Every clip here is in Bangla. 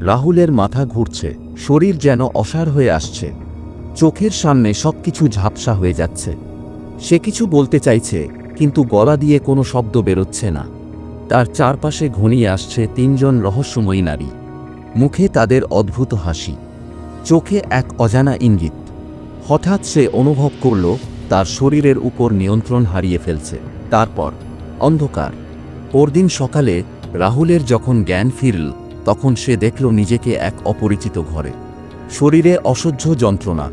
রাহুলের মাথা ঘুরছে, শরীর যেন অসার হয়ে আসছে। চোখের সামনে সবকিছু ঝাপসা হয়ে যাচ্ছে। সে কিছু বলতে চাইছে, কিন্তু গলা দিয়ে কোনো শব্দ বেরোচ্ছে না। তার চারপাশে ঘনিয়ে আসছে তিনজন রহস্যময়ী নারী। মুখে তাদের অদ্ভুত হাসি। চোখে এক অজানা ইঙ্গিত। হঠাৎ সে অনুভব করল, তার শরীরের উপর নিয়ন্ত্রণ হারিয়ে ফেলছে। তারপর, অন্ধকার। পরদিন সকালে রাহুলের যখন জ্ঞান ফিরল তখন সে দেখল নিজেকে এক অপরিচিত ঘরে। শরীরে অসহ্য যন্ত্রণা,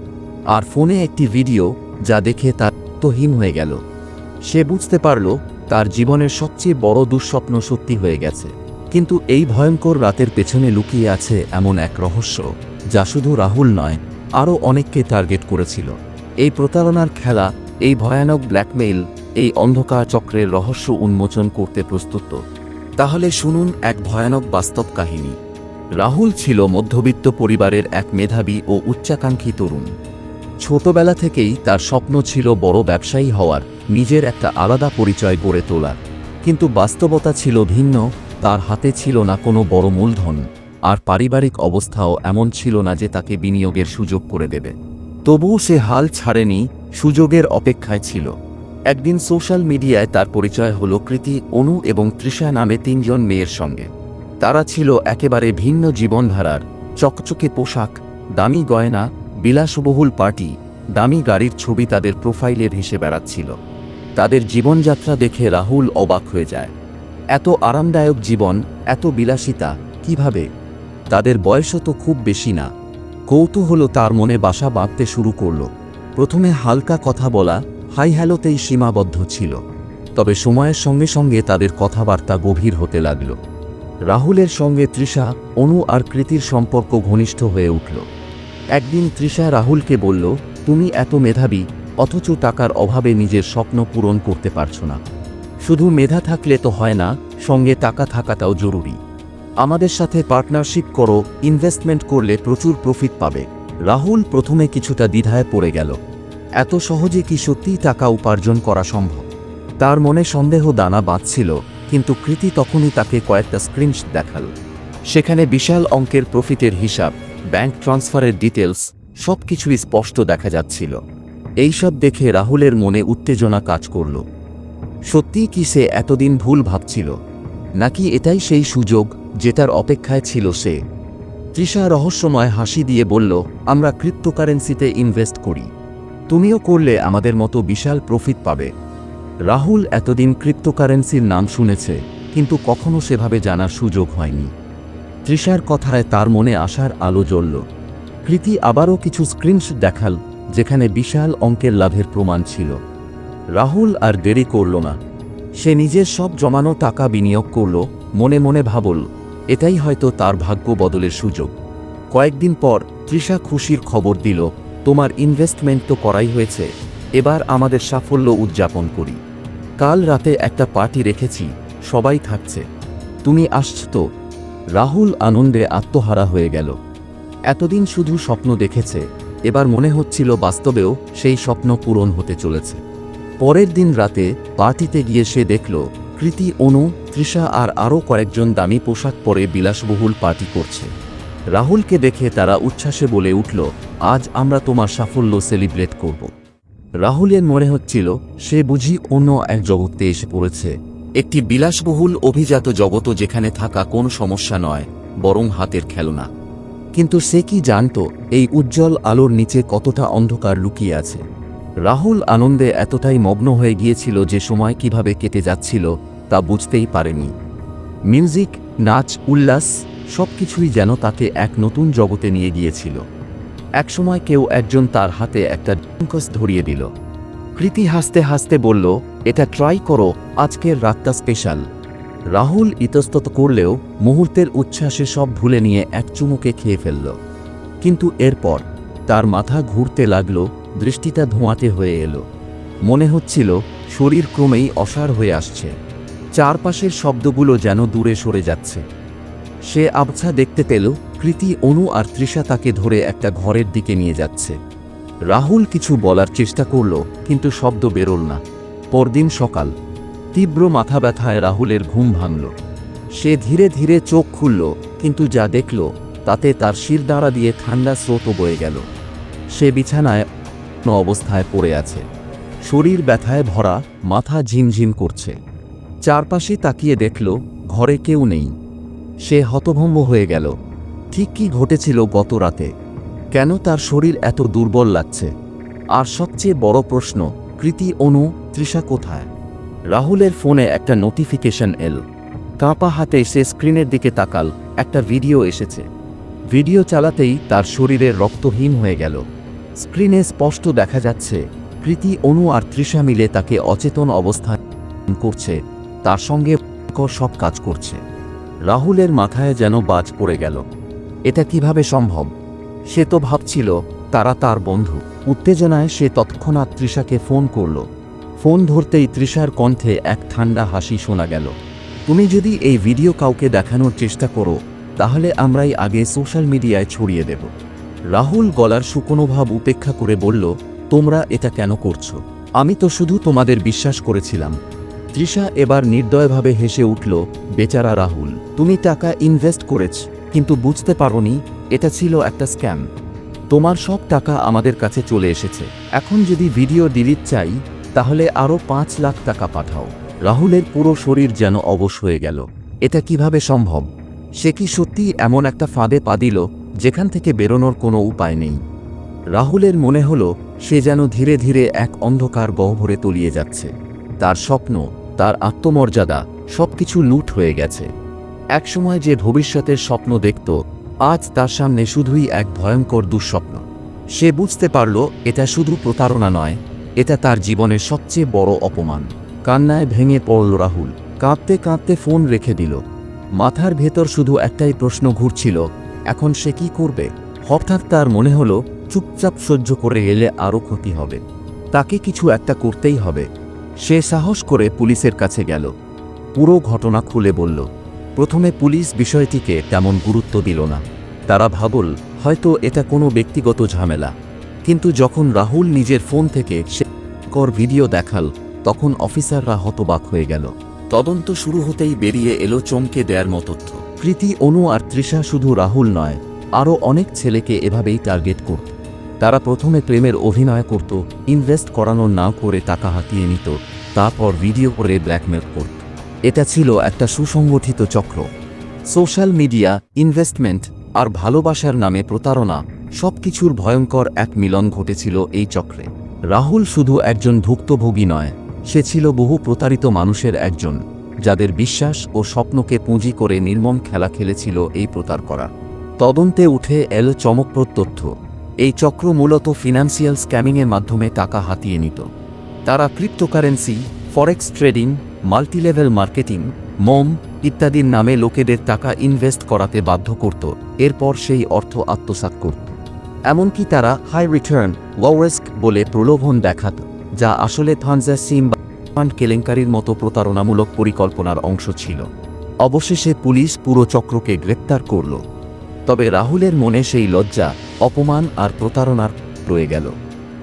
আর ফোনে একটি ভিডিও যা দেখে তার তহীন হয়ে গেল। সে বুঝতে পারল, তার জীবনের সবচেয়ে বড় দুঃস্বপ্ন সত্যি হয়ে গেছে। কিন্তু এই ভয়ঙ্কর রাতের পেছনে লুকিয়ে আছে এমন এক রহস্য, যা শুধু রাহুল নয়, আরও অনেককে টার্গেট করেছিল। এই প্রতারণার খেলা, এই ভয়ানক ব্ল্যাকমেইল, এই অন্ধকার চক্রের রহস্য উন্মোচন করতে প্রস্তুত। তাহলে শুনুন এক ভয়ানক বাস্তব কাহিনী। রাহুল ছিল মধ্যবিত্ত পরিবারের এক মেধাবী ও উচ্চাকাঙ্ক্ষী তরুণ। ছোটবেলা থেকেই তার স্বপ্ন ছিল বড় ব্যবসায়ী হওয়ার, নিজের একটা আলাদা পরিচয় গড়ে তোলার। কিন্তু বাস্তবতা ছিল ভিন্ন, তার হাতে ছিল না কোনো বড় মূলধন। আর পারিবারিক অবস্থাও এমন ছিল না যে তাকে বিনিয়োগের সুযোগ করে দেবে। তবুও সে হাল ছাড়েনি, সুযোগের অপেক্ষায় ছিল। একদিন সোশ্যাল মিডিয়ায় তার পরিচয় হল কৃতি, অনু এবং তৃষা নামে তিনজন মেয়ের সঙ্গে। তারা ছিল একেবারে ভিন্ন জীবনধারার। চকচকে পোশাক, দামি গয়না, বিলাসবহুল পার্টি, দামি গাড়ির ছবি তাদের প্রোফাইলে ভেসে বেড়াচ্ছিল। তাদের জীবনযাত্রা দেখে রাহুল অবাক হয়ে যায়। এত আরামদায়ক জীবন, এত বিলাসিতা, কীভাবে? তাদের বয়সও তো খুব বেশি না। কৌতূহল তার মনে বাসা বাঁধতে শুরু করল। প্রথমে হালকা কথা বলা হাই হ্যালোতেই সীমাবদ্ধ ছিল, তবে সময়ের সঙ্গে সঙ্গে তাদের কথাবার্তা গভীর হতে লাগল। রাহুলের সঙ্গে তৃষা, অনু আর কৃতির সম্পর্ক ঘনিষ্ঠ হয়ে উঠল। একদিন তৃষা রাহুলকে বলল, তুমি এত মেধাবী, অথচ টাকার অভাবে নিজের স্বপ্ন পূরণ করতে পারছ না। শুধু মেধা থাকলে তো হয় না, সঙ্গে টাকা থাকাটাও জরুরি। আমাদের সাথে পার্টনারশিপ করো, ইনভেস্টমেন্ট করলে প্রচুর প্রফিট পাবে। রাহুল প্রথমে কিছুটা দ্বিধায় পড়ে গেল। এত সহজে কি সত্যিই টাকা উপার্জন করা সম্ভব? তার মনে সন্দেহ দানা বাঁধছিল, কিন্তু কৃতি তখনই তাকে কয়েকটা স্ক্রিনশ দেখাল। সেখানে বিশাল অঙ্কের প্রফিটের হিসাব ব্যাংক ট্রান্সফারের ডিটেলস সব কিছুই স্পষ্ট দেখা যাচ্ছিল। এইসব দেখে রাহুলের মনে উত্তেজনা কাজ করল। সত্যিই কি সে এতদিন ভুল ভাবছিল? নাকি এটাই সেই সুযোগ যেটার অপেক্ষায় ছিল সে? তৃষা রহস্যময় হাসি দিয়ে বলল, আমরা ক্রিপ্টোকারেন্সিতে ইনভেস্ট করি। তুমিও করলে আমাদের মতো বিশাল প্রফিট পাবে। রাহুল এতদিন ক্রিপ্টোকারেন্সির নাম শুনেছে, কিন্তু কখনো সেভাবে জানার সুযোগ হয়নি। তৃষার কথায় তার মনে আসার আলো জ্বলল। কৃতি আবারও কিছু স্ক্রিনশট দেখাল, যেখানে বিশাল অঙ্কের লাভের প্রমাণ ছিল। রাহুল আর দেরি করল না। সে নিজের সব জমানো টাকা বিনিয়োগ করল, মনে মনে ভাবল, এটাই হয়তো তার ভাগ্য বদলের সুযোগ। কয়েকদিন পর তৃষা খুশির খবর দিল তোমার ইনভেস্টমেন্ট তো করাই হয়েছে। এবার আমাদের সাফল্য উদযাপন করি। কাল রাতে একটা পার্টি রেখেছি, সবাই থাকছে। তুমি আসছ তো? রাহুল আনন্দে আত্মহারা হয়ে গেল। এতদিন শুধু স্বপ্ন দেখেছে, এবার মনে হচ্ছিল বাস্তবেও সেই স্বপ্ন পূরণ হতে চলেছে। পরের দিন রাতে পার্টিতে গিয়ে সে দেখল, কৃতি, অনু, তৃষা আর আরও কয়েকজন দামি পোশাক পরে বিলাসবহুল পার্টি করছে। রাহুলকে দেখে তারা উচ্ছ্বাসে বলে উঠল, আজ আমরা তোমার সাফল্য সেলিব্রেট করব। রাহুলের মনে হচ্ছিল, সে বুঝি অন্য এক জগতে এসে পড়েছে। একটি বিলাসবহুল অভিজাত জগত যেখানে থাকা কোনো সমস্যা নয়, বরং হাতের খেলনা। কিন্তু সে কি জানত, এই উজ্জ্বল আলোর নিচে কতটা অন্ধকার লুকিয়ে আছে? রাহুল আনন্দে এতটাই মগ্ন হয়ে গিয়েছিল যে সময় কীভাবে কেটে যাচ্ছিল তা বুঝতেই পারেনি। মিউজিক, নাচ, উল্লাস সবকিছুই যেন তাকে এক নতুন জগতে নিয়ে গিয়েছিল। একসময় কেউ একজন তার হাতে একটা ডিঙ্কস ধরিয়ে দিল। কৃতি হাসতে হাসতে বলল, এটা ট্রাই করো, আজকের রাতটা স্পেশাল। রাহুল ইতস্তত করলেও মুহূর্তের উচ্ছ্বাসে সব ভুলে নিয়ে এক চুমুকে খেয়ে ফেলল। কিন্তু এরপর তার মাথা ঘুরতে লাগল, দৃষ্টিটা ধোঁয়াতে হয়ে এলো। মনে হচ্ছিল শরীর ক্রমেই অসার হয়ে আসছে। চারপাশের শব্দগুলো যেন দূরে সরে যাচ্ছে। সে আবছা দেখতে পেল, কৃতি, অনু আর তৃষা তাকে ধরে একটা ঘরের দিকে নিয়ে যাচ্ছে। রাহুল কিছু বলার চেষ্টা করল, কিন্তু শব্দ বেরোল না। পরদিন সকাল। তীব্র মাথা ব্যথায় রাহুলের ঘুম ভাঙল। সে ধীরে ধীরে চোখ খুলল, কিন্তু যা দেখল, তাতে তার শিরদাঁড়া দিয়ে ঠান্ডা স্রোতও বয়ে গেল। সে বিছানায় অবস্থায় পড়ে আছে। শরীর ব্যথায় ভরা, মাথা ঝিমঝিম করছে। চারপাশে তাকিয়ে দেখল, ঘরে কেউ নেই। সে হতভম্ব হয়ে গেল। ঠিক কি ঘটেছিল গত রাতে? কেন তার শরীর এত দুর্বল লাগছে? আর সবচেয়ে বড় প্রশ্ন, কৃতি অনু, তৃষা কোথায়? রাহুলের ফোনে একটা নোটিফিকেশন এল। কাঁপা হাতে সে স্ক্রিনের দিকে তাকাল, একটা ভিডিও এসেছে। ভিডিও চালাতেই তার শরীরে রক্তহীন হয়ে গেল। স্ক্রিনে স্পষ্ট দেখা যাচ্ছে, কৃতি অনু আর তৃষা মিলে তাকে অচেতন অবস্থায় করছে, তার সঙ্গে সব কাজ করছে। রাহুলের মাথায় যেন বাজ পড়ে গেল। এটা কীভাবে সম্ভব? সে তো ভাবছিল, তারা তার বন্ধু। উত্তেজনায় সে তৎক্ষণাৎ তৃষাকে ফোন করল। ফোন ধরতেই তৃষার কণ্ঠে এক ঠান্ডা হাসি শোনা গেল। তুমি যদি এই ভিডিও কাউকে দেখানোর চেষ্টা করো, তাহলে আমরাই আগে সোশ্যাল মিডিয়ায় ছড়িয়ে দেব। রাহুল গলার শুকনো ভাব উপেক্ষা করে বলল, তোমরা এটা কেন করছ? আমি তো শুধু তোমাদের বিশ্বাস করেছিলাম। তৃষা এবার নির্দয়ভাবে হেসে উঠল, বেচারা রাহুল, তুমি টাকা ইনভেস্ট করেছ, কিন্তু বুঝতে পারোনি, এটা ছিল একটা স্ক্যাম তোমার সব টাকা আমাদের কাছে চলে এসেছে। এখন যদি ভিডিও ডিলিট চাই, তাহলে আরও পাঁচ লাখ টাকা পাঠাও। রাহুলের পুরো শরীর যেন অবশ হয়ে গেল। এটা কীভাবে সম্ভব? সে কি সত্যি এমন একটা ফাঁদে পা দিল, যেখান থেকে বেরোনোর কোনো উপায় নেই? রাহুলের মনে হলো, সে যেন ধীরে ধীরে এক অন্ধকার গহ্বরে তলিয়ে যাচ্ছে। তার স্বপ্ন তার আত্মমর্যাদা সবকিছু লুট হয়ে গেছে। একসময় যে ভবিষ্যতের স্বপ্ন দেখত, আজ তার সামনে শুধুই এক ভয়ঙ্কর দুঃস্বপ্ন। সে বুঝতে পারল, এটা শুধু প্রতারণা নয়, এটা তার জীবনের সবচেয়ে বড় অপমান। কান্নায় ভেঙে পড়ল রাহুল। কাঁদতে কাঁদতে ফোন রেখে দিল। মাথার ভেতর শুধু একটাই প্রশ্ন ঘুরছিল, এখন সে কি করবে? হঠাৎ তার মনে হলো, চুপচাপ সহ্য করে এলে আরও ক্ষতি হবে। তাকে কিছু একটা করতেই হবে। সে সাহস করে পুলিশের কাছে গেল। পুরো ঘটনা খুলে বলল, প্রথমে পুলিশ বিষয়টিকে তেমন গুরুত্ব দিল না। তারা ভাবল, হয়তো এটা কোনো ব্যক্তিগত ঝামেলা। কিন্তু যখন রাহুল নিজের ফোন থেকে সে কর ভিডিও দেখাল, তখন অফিসাররা হতবাক হয়ে গেল। তদন্ত শুরু হতেই বেরিয়ে এলো চমকে দেয়ার মতো। কৃতি অনু আর তৃষা শুধু রাহুল নয়, আরও অনেক ছেলেকে এভাবেই টার্গেট করত। তারা প্রথমে প্রেমের অভিনয় করত, ইনভেস্ট করানো না করে টাকা হাতিয়ে নিত, তারপর ভিডিও করে ব্ল্যাকমেল করত। এটা ছিল একটা সুসংগঠিত চক্র। সোশ্যাল মিডিয়া, ইনভেস্টমেন্ট আর ভালোবাসার নামে প্রতারণা সবকিছুর ভয়ঙ্কর এক মিলন ঘটেছিল এই চক্রে। রাহুল শুধু একজন ভুক্তভোগী নয়, সে ছিল বহু প্রতারিত মানুষের একজন, যাদের বিশ্বাস ও স্বপ্নকে পুঁজি করে নির্মম খেলা খেলেছিল এই প্রতার করা তদন্তে উঠে এল চমকপ্রদ তথ্য। এই চক্র মূলত ফিনান্সিয়াল স্ক্যামিংয়ের মাধ্যমে টাকা হাতিয়ে নিত। তারা cryptocurrency, forex trading, multilevel marketing, মম ইত্যাদির নামে লোকেদের টাকা ইনভেস্ট করাতে বাধ্য করত, এরপর সেই অর্থ আত্মসাৎ করত। এমনকি তারা হাই রিটার্ন লো বলে প্রলোভন দেখাত, যা আসলে থানজা সিম ফান্ড কেলেঙ্কারির মতো প্রতারণামূলক পরিকল্পনার অংশ ছিল। অবশেষে পুলিশ পুরো চক্রকে গ্রেপ্তার করল। তবে রাহুলের মনে সেই লজ্জা অপমান আর প্রতারণার রয়ে গেল।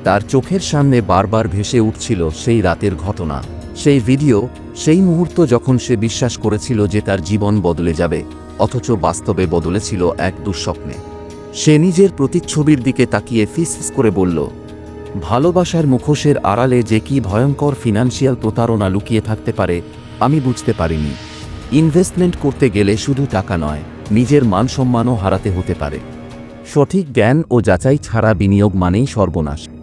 তার চোখের সামনে বারবার ভেসে উঠছিল সেই রাতের ঘটনা। সেই ভিডিও, সেই মুহূর্ত যখন সে বিশ্বাস করেছিল যে তার জীবন বদলে যাবে, অথচ বাস্তবে বদলেছিল এক দুঃস্বপ্নে। সে নিজের প্রতিচ্ছবির দিকে তাকিয়ে ফিস করে বলল, ভালোবাসার মুখোশের আড়ালে যে কি ভয়ঙ্কর ফিনান্সিয়াল প্রতারণা লুকিয়ে থাকতে পারে, আমি বুঝতে পারিনি। ইনভেস্টমেন্ট করতে গেলে শুধু টাকা নয়, নিজের মান সম্মানও হারাতে হতে পারে। সঠিক জ্ঞান ও যাচাই ছাড়া বিনিয়োগ মানেই সর্বনাশ।